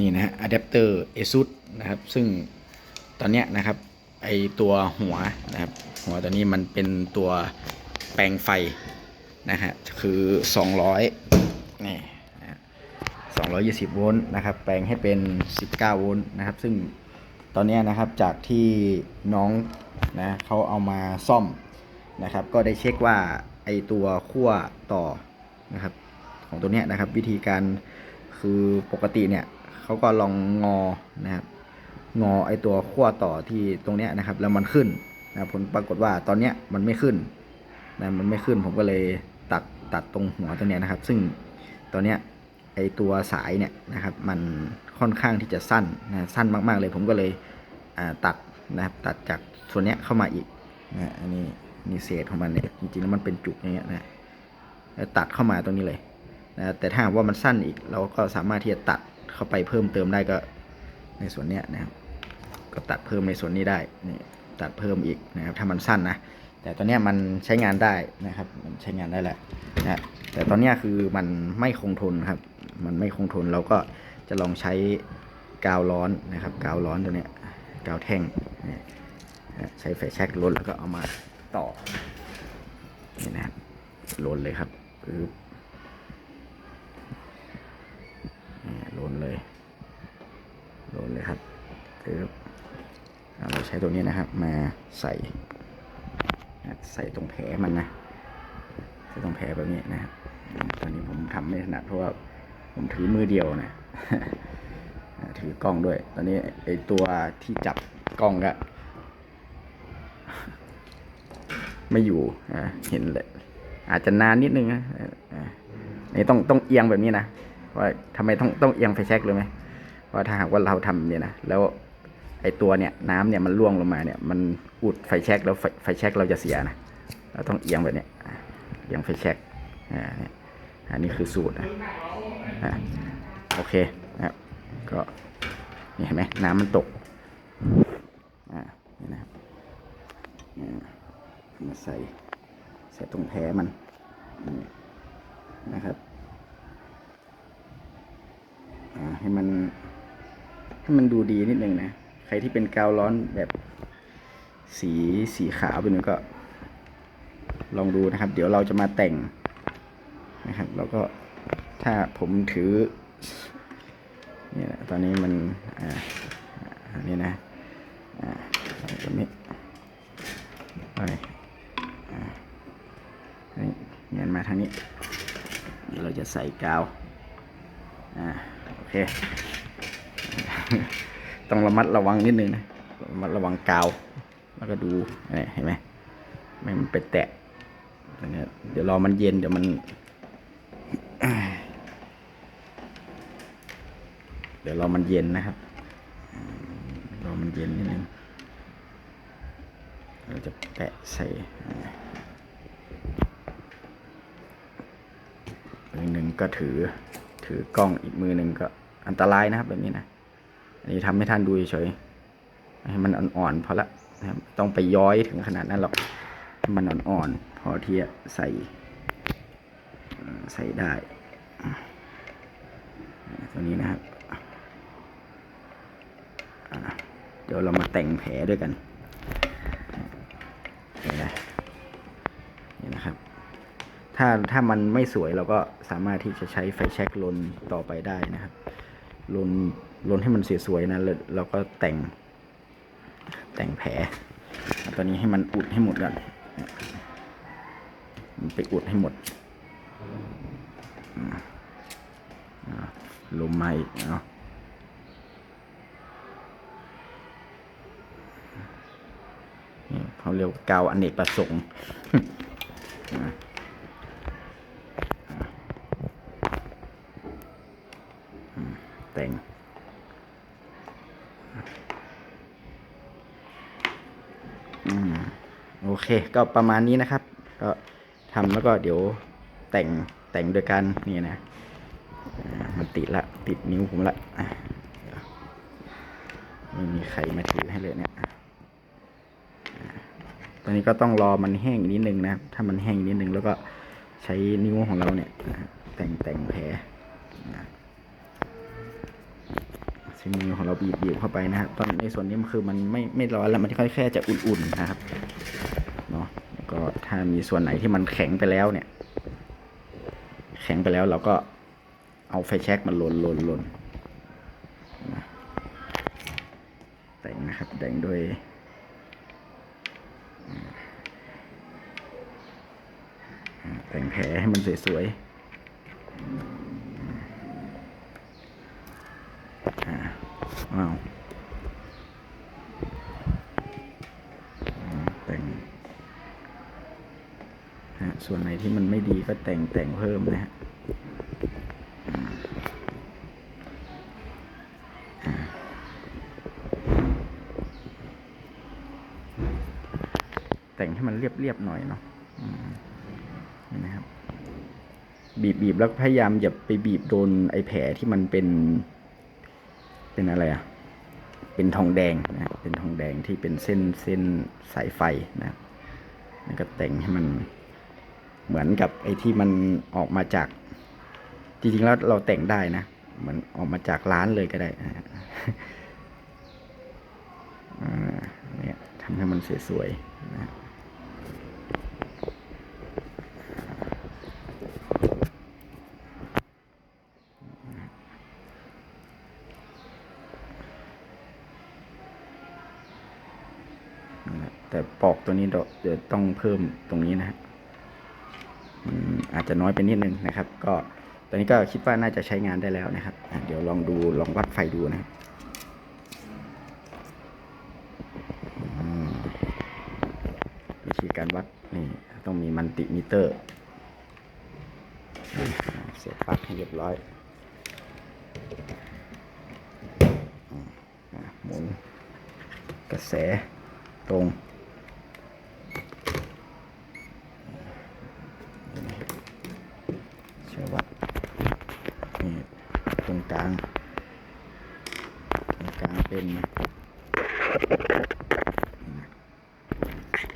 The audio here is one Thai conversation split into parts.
นี่นะฮะอะแดปเตอร์ ASUS นะครับ ซึ่งตอนเนี้ยนะครับไอตัวหัวนะครับ หัวตัวนี้มันเป็นตัวแปลงไฟนะฮะคือ 200นี่220 โวลต์นะครับ แปลงให้เป็น 19 โวลต์นะครับ ซึ่งตอนนี้นะครับจากที่น้องนะเขาเอามาซ่อมนะครับ ก็ได้เช็คว่าไอตัวขั้วต่อนะครับ ของตัวเนี้ยนะครับ วิธีการคือปกติเนี่ย เขาก็ลองงอนะครับงอไอตัวขั้วต่อที่ตรงเนี้ยนะครับ แล้วมันขึ้นนะผลปรากฏว่าตอนเนี้ยมันไม่ขึ้นนะมันไม่ขึ้นผมก็เลยตัดตัดตรงหัวตัวเนี้ยนะครับ ซึ่งตอนเนี้ยไอตัวสายเนี่ยนะครับมันค่อนข้างที่จะสั้นนะสั้นมาก ๆ เลยผมก็เลยอ่าตัดนะครับตัดจากส่วนเนี้ยเข้ามาอีกนะอันนี้นี่เศษของมันเนี่ยจริงๆแล้วมันเป็นจุกอย่างเงี้ยนะตัดเข้ามาตรงนี้เลยนะแต่ถ้าว่ามันสั้นอีกเราก็สามารถที่จะตัด เข้าไปเพิ่มเติมได้ก็ในส่วนเนี้ยนะครับ ก็ตัดเพิ่มในส่วนนี้ได้นี่ตัดเพิ่มอีกนะครับถ้ามันสั้นนะแต่ตอนนี้มันใช้งานได้นะครับ มันใช้งานได้แหละนะแต่ตอนนี้คือมันไม่คงทนครับ มันไม่คงทนเราก็จะลองใช้กาวร้อนนะครับ กาวร้อนตัวเนี้ยกาวแท่งนะใช้ไฟแช็กลนแล้วก็เอามาต่อนี่นะครับลนเลยครับปึ๊บนี่ลนเลยลนเลยครับ คือเราใช้ตัวนี้นะครับ มาใส่ ใส่ตรงแผลมันนะ ใส่ตรงแผลแบบนี้นะครับ ตอนนี้ผมทำไม่ถนัดเพราะว่าผมถือมือเดียวนะ ถือกล้องด้วย ตอนนี้ไอตัวที่จับกล้องก็ไม่อยู่อะเห็นเลย อาจจะนานนิดนึงนะนี่ต้องต้องเอียงแบบนี้นะว่าทำไมต้องต้องเอียงไฟแช็กเลยไหมเพราถ้าหากว่าเราทำเนี่ยนะแล้ว ไอตัวเนี่ยน้ำเนี่ยมันร่วงลงมาเนี่ยมันอุดไฟแช็กแล้วไฟไฟแช็กเราจะเสียนะเราต้องเอียงแบบเนี้ยเอียงไฟแช็กอ่านี่ยอันนี้คือสูตรนะอะโอเคนะครับก็นี่เห็นไหมน้ำมันตกอ่านี่นะครับอ่ามาใส่ใส่ตรงแผลมันนี่นะครับอ่าให้มันให้มันดูดีนิดนึงนะ ใครที่เป็นกาวร้อนแบบสีสีขาวไปหนึ่งก็ ลองดูนะครับ เดี๋ยวเราจะมาแต่งนะครับ แล้วก็ถ้าผมถือเนี่ยนะตอนนี้มันอ่าอันนี้นะอ่าตรงนี้ไปอ่านี่เงียนมาทางนี้เดี๋ยวเราจะใส่กาวอ่าโอเค ต้องระมัดระวังนิดนึงนะระมัดระวังกาว แล้วก็ดูนี่เห็นไหมไม่มันไปแตะเดี๋ยวรอมันเย็นเดี๋ยวมันเดี๋ยวรอมันเย็นนะครับรอมันเย็นนิดนึงเราจะแปะใส่มือหนึ่งก็ถือถือกล้องอีกมือหนึ่งก็อันตรายนะครับแบบนี้นะ อันนี้ทำให้ท่านดูเฉยให้มันอ่อนๆพอละนะต้องไปย้อยถึงขนาดนั้นหรอกให้มันอ่อนๆพอที่จะใส่ใส่ได้ ตัวนี้นะครับเดี๋ยวเรามาแต่งแผลด้วยกันเห็นไหมนี่นะครับ ถ้าถ้ามันไม่สวยเราก็สามารถที่จะใช้ไฟแช็กลนต่อไปได้นะครับลน ลนให้มันสวยๆนะแล้วเราก็แต่ง แต่งแผลตอนนี้ให้มันอุดให้หมดก่อนมันไปอุดให้หมดลมมาอีกเนาะเขาเรียกว่ากาวอเนกประสงค์แต่ง อืมโอ เคก็ประมาณนี้นะครับ ก็ทำแล้วก็เดี๋ยวแต่งแต่งโดยการนี่นะมันติดละติดนิ้วผมละไม่มีใครมาถือให้เลยเนี่ยตอนนี้ก็ต้องรอมันแห้งนิดนึงนะ ถ้ามันแห้งนิดนึงแล้วก็ใช้นิ้วของเราเนี่ย แต่งแต่งแผลนะช้มือของเราบีบบีบเข้าไปนะครับตอนในส่วนนี้มันคือมันไม่ไม่ร้อนแล้วมันค่อยแค่จะอุ่นๆนะครับ ก็ถ้ามีส่วนไหนที่มันแข็งไปแล้วเนี่ย แข็งไปแล้วเราก็เอาไฟแช็กมาลนลนลนนะแต่งนะครับแต่งดยอ่าแต่งแผลให้มันสวยๆอ่าว้าวอืมแต่งฮะ ส่วนไหนที่มันไม่ดีก็แต่งแต่งเพิ่มนะฮะแต่งให้มันเรียบๆหน่อยเนาะเห็นไหมครับ บีบบีบแล้วพยายามอย่าไปบีบโดนไอ้แผลที่มันเป็น เป็นอะไรอะเป็นทองแดงนะเป็นทองแดงที่เป็นเส้นเส้นสายไฟนะแล้วก็แต่งให้มัน เหมือนกับไอ้ที่มันออกมาจาก จริงๆแล้วเราแต่งได้นะเหมันออกมาจากร้านเลยก็ได้เนี่ยทำให้มันสวยๆนะแต่ปอกตัวนี้เราเดี๋ยวต้องเพิ่มตรงนี้นะฮะ อืมอาจจะน้อยไปนิดนึงนะครับ ก็ตอนนี้ก็คิดว่าน่าจะใช้งานได้แล้วนะครับเดี๋ยวลองดูลองวัดไฟดูนะครับวิธีการวัดนี่ต้องมีมันติมิเตอร์ เสียบปลั๊กให้เรียบร้อยหมุนกระแสตรงเชื่อว่านี่ตรง กลางตรงกลางเป็น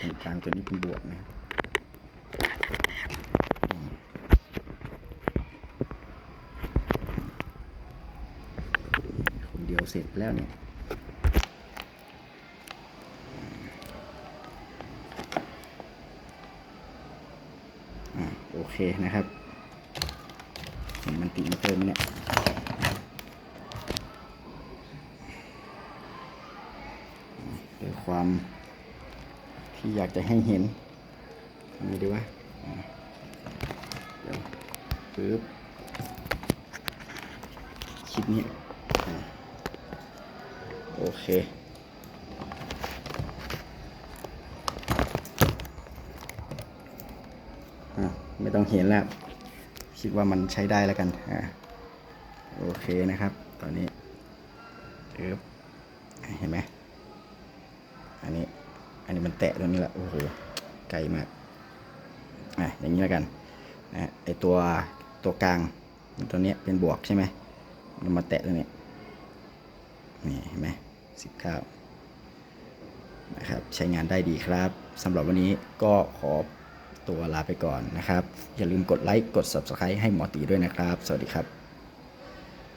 ตรงกลางตัวนี้เป็นบวกนะคนเดียวเสร็จแล้วเนี่ยอ่าโอเคนะครับ มันติมาเติมเนี่ยด้วย ความที่อยากจะให้เห็นทำดีวะอ่าเดี๋ยวปึ๊บคลิปนี้โอเคไม่ต้องเห็นแล้ว คิดว่ามันใช้ได้แล้วกันอะโอเคนะครับ ตอนนี้เอบเห็นไหม อันนี้ อันนี้มันแตะตรงนี้แหละโอ้โหไกลมากอะอย่างนี้แล้วกันนะไอตัวตัวกลางตัวนี้เป็นบวกใช่ไหมเรามาแตะตรงนี้นี่เห็นไหมสิบเก้านะครับใช้งานได้ดีครับสำหรับวันนี้ก็ขอตัวลาไปก่อนนะครับ อย่าลืมกดไลค์กด Subscribe ให้หมอตีด้วยนะครับ สวัสดีครับ